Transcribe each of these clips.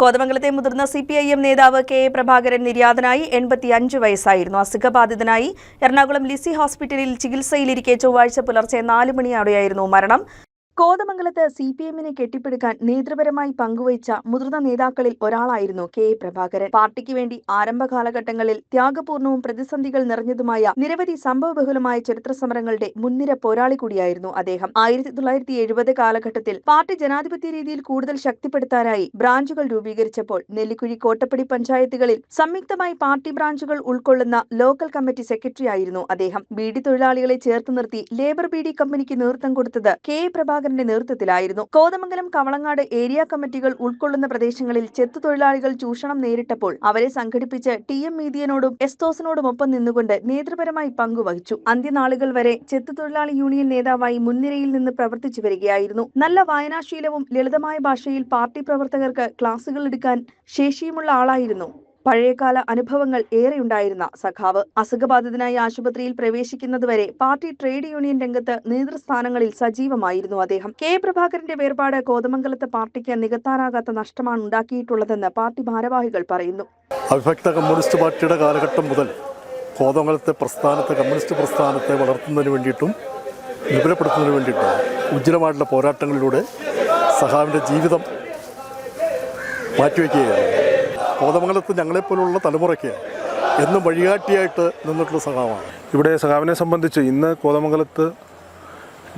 കോതമംഗലത്തെ മുതിർന്ന C P I M നേതാവ് K A Prabhakaran നിര്യാതനായി എൺപത്തിയഞ്ച് വയസ്സായിരുന്നു. അസുഖബാധിതനായി എറണാകുളം ലിസി ഹോസ്പിറ്റലിൽ ചികിത്സയിലിരിക്കെ ചൊവ്വാഴ്ച പുലർച്ചെ നാല് മണിയോടെയായിരുന്നു മരണം. കോതമംഗലത്ത് സി പി എമ്മിനെ കെട്ടിപ്പടുക്കാൻ നേതൃപരമായി പങ്കുവച്ച മുതിർന്ന നേതാക്കളിൽ ഒരാളായിരുന്നു കെ. എ. പ്രഭാകരൻ. പാർട്ടിക്ക് വേണ്ടി ആരംഭ കാലഘട്ടങ്ങളിൽ ത്യാഗപൂർണവും പ്രതിസന്ധികൾ നിറഞ്ഞതുമായ നിരവധി സംഭവബഹുലമായ ചരിത്ര സമരങ്ങളുടെ മുൻനിര പോരാളി കൂടിയായിരുന്നു അദ്ദേഹം. ആയിരത്തി തൊള്ളായിരത്തി എഴുപത് കാലഘട്ടത്തിൽ പാർട്ടി ജനാധിപത്യ രീതിയിൽ കൂടുതൽ ശക്തിപ്പെടുത്താനായി ബ്രാഞ്ചുകൾ രൂപീകരിച്ചപ്പോൾ നെല്ലിക്കുഴി കോട്ടപ്പടി പഞ്ചായത്തുകളിൽ സംയുക്തമായി പാർട്ടി ബ്രാഞ്ചുകൾ ഉൾക്കൊള്ളുന്ന ലോക്കൽ കമ്മിറ്റി സെക്രട്ടറി ആയിരുന്നു അദ്ദേഹം. ബീഡി തൊഴിലാളികളെ ചേർത്ത് നിർത്തി ലേബർ ബീഡി കമ്പനിക്ക് നേതൃത്വം കൊടുത്തത് കെ. എ. പ്രഭാകരന്റെ നേതൃത്വത്തിലായിരുന്നു. കോതമംഗലം കവളങ്ങാട് ഏരിയ കമ്മിറ്റികൾ ഉൾക്കൊള്ളുന്ന പ്രദേശങ്ങളിൽ ചെത്തു തൊഴിലാളികൾ ചൂഷണം നേരിട്ടപ്പോൾ അവരെ സംഘടിപ്പിച്ച് ടി എം മീതിയനോടും എസ്തോസിനോടുമൊപ്പം നിന്നുകൊണ്ട് നേതൃപരമായി പങ്കുവഹിച്ചു. അന്ത്യനാളുകൾ വരെ ചെത്തു തൊഴിലാളി യൂണിയൻ നേതാവായി മുൻനിരയിൽ നിന്ന് പ്രവർത്തിച്ചു വരികയായിരുന്നു. നല്ല വായനാശീലവും ലളിതമായ ഭാഷയിൽ പാർട്ടി പ്രവർത്തകർക്ക് ക്ലാസുകൾ എടുക്കാൻ ശേഷിയുമുള്ള ആളായിരുന്നു. പഴയകാല അനുഭവങ്ങൾ ഏറെയുണ്ടായിരുന്ന സഖാവ് അസുഖബാധിതനായി ആശുപത്രിയിൽ പ്രവേശിക്കുന്നതുവരെ പാർട്ടി ട്രേഡ് യൂണിയൻ രംഗത്ത് നേതൃസ്ഥാനങ്ങളിൽ സജീവമായിരുന്നു അദ്ദേഹം. കെ. പ്രഭാകരന്റെ വേർപാട് കോതമംഗലത്ത് പാർട്ടിക്ക് നികത്താനാകാത്ത നഷ്ടമാണ് ഉണ്ടാക്കിയിട്ടുള്ളതെന്ന് പാർട്ടി ഭാരവാഹികൾ പറയുന്നു. അവിഭക്ത കമ്മ്യൂണിസ്റ്റ് പാർട്ടിയുടെ കാലഘട്ടം മുതൽ കോതമംഗലത്തെ പ്രസ്ഥാനത്തെ കമ്മ്യൂണിസ്റ്റ് പ്രസ്ഥാനത്തെ വളർത്തുന്നതിന് വേണ്ടിയിട്ടും വിപുലപ്പെടുത്തുന്നതിന് വേണ്ടിയിട്ടും ഉജ്ജ്വലമായിട്ടുള്ള പോരാട്ടങ്ങളിലൂടെ സഹാവിന്റെ ജീവിതം മാറ്റിവെക്കുകയാണ്. കോതമംഗലത്ത് ഞങ്ങളെപ്പോലുള്ള തലമുറയ്ക്ക് എന്നും വഴികാട്ടിയായിട്ട് നിന്നിട്ടുള്ള സഖാവാണ്. ഇവിടെ സഖാവിനെ സംബന്ധിച്ച് ഇന്ന് കോതമംഗലത്ത്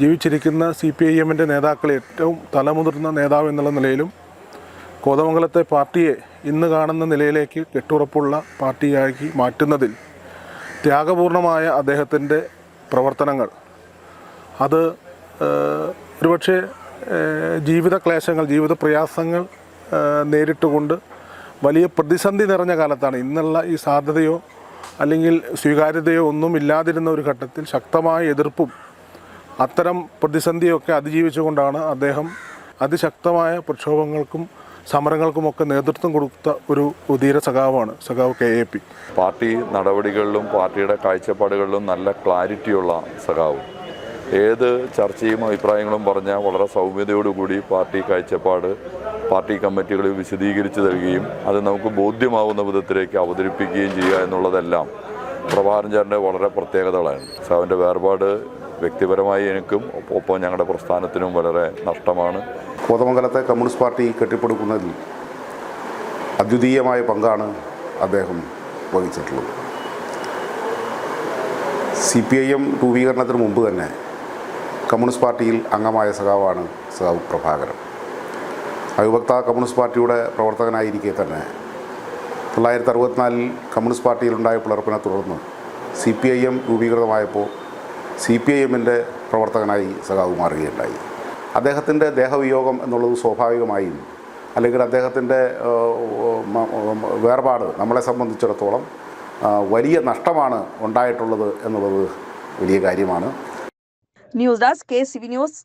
ജീവിച്ചിരിക്കുന്ന സി പി ഐ എമ്മിന്റെ നേതാക്കൾ ഏറ്റവും തലമുതിർന്ന നേതാവ് എന്നുള്ള നിലയിലും കോതമംഗലത്തെ പാർട്ടിയെ ഇന്ന് കാണുന്ന നിലയിലേക്ക് കെട്ടുറപ്പുള്ള പാർട്ടിയാക്കി മാറ്റുന്നതിൽ ത്യാഗപൂർണമായ അദ്ദേഹത്തിന്റെ പ്രവർത്തനങ്ങൾ. അത് ഒരുപക്ഷെ ജീവിത ക്ലേശങ്ങൾ ജീവിത പ്രയാസങ്ങൾ നേരിട്ടുകൊണ്ട് വലിയ പ്രതിസന്ധി നിറഞ്ഞ കാലത്താണ്. ഇന്നുള്ള ഈ സാധ്യതയോ അല്ലെങ്കിൽ സ്വീകാര്യതയോ ഒന്നും ഇല്ലാതിരുന്ന ഒരു ഘട്ടത്തിൽ ശക്തമായ എതിർപ്പും അത്തരം പ്രതിസന്ധിയൊക്കെ അതിജീവിച്ചുകൊണ്ടാണ് അദ്ദേഹം അതിശക്തമായ പ്രക്ഷോഭങ്ങൾക്കും സമരങ്ങൾക്കുമൊക്കെ നേതൃത്വം കൊടുത്ത ഒരു ധീര സഖാവാണ് സഖാവ് കെ എ പി. പാർട്ടി നടപടികളിലും പാർട്ടിയുടെ കാഴ്ചപ്പാടുകളിലും നല്ല ക്ലാരിറ്റിയുള്ള സഖാവ്. ഏത് ചർച്ചയും അഭിപ്രായങ്ങളും പറഞ്ഞാൽ വളരെ സൗമ്യതയോടുകൂടി പാർട്ടി കാഴ്ചപ്പാട് പാർട്ടി കമ്മിറ്റികളിൽ വിശദീകരിച്ചു തരികയും അത് നമുക്ക് ബോധ്യമാവുന്ന വിധത്തിലേക്ക് അവതരിപ്പിക്കുകയും ചെയ്യുക എന്നുള്ളതെല്ലാം പ്രഭാകരൻ ചേട്ടന്റെ വളരെ പ്രത്യേകതകളാണ്. സാവിന്റെ വേർപാട് വ്യക്തിപരമായി എനിക്കും ഒപ്പം ഞങ്ങളുടെ പ്രസ്ഥാനത്തിനും വളരെ നഷ്ടമാണ്. കോതമംഗലത്തെ കമ്മ്യൂണിസ്റ്റ് പാർട്ടി കെട്ടിപ്പടുക്കുന്നതിൽ അദ്വിതീയമായ പങ്കാണ് അദ്ദേഹം വഹിച്ചിട്ടുള്ളത്. സി പി ഐ എം രൂപീകരണത്തിന് മുമ്പ് തന്നെ കമ്മ്യൂണിസ്റ്റ് പാർട്ടിയിൽ അംഗമായ സഖാവാണ് സഖാവ് പ്രഭാകരൻ. അവിഭക്ത കമ്മ്യൂണിസ്റ്റ് പാർട്ടിയുടെ പ്രവർത്തകനായിരിക്കെ തന്നെ. തൊള്ളായിരത്തി അറുപത്തിനാലിൽ കമ്മ്യൂണിസ്റ്റ് പാർട്ടിയിലുണ്ടായ പിളർപ്പിനെ തുടർന്ന് സി പി ഐ എം രൂപീകൃതമായപ്പോൾ സി പി ഐ എമ്മിന്റെ പ്രവർത്തകനായി സഖാവ് മാറുകയുണ്ടായി. അദ്ദേഹത്തിന്റെ ദേഹവിയോഗം എന്നുള്ളത് സ്വാഭാവികമായും അല്ലെങ്കിൽ അദ്ദേഹത്തിന്റെ വേർപാട് നമ്മളെ സംബന്ധിച്ചിടത്തോളം വലിയ നഷ്ടമാണ് ഉണ്ടായിട്ടുള്ളത് എന്നുള്ളത് വലിയ കാര്യമാണ്. News desk K C news.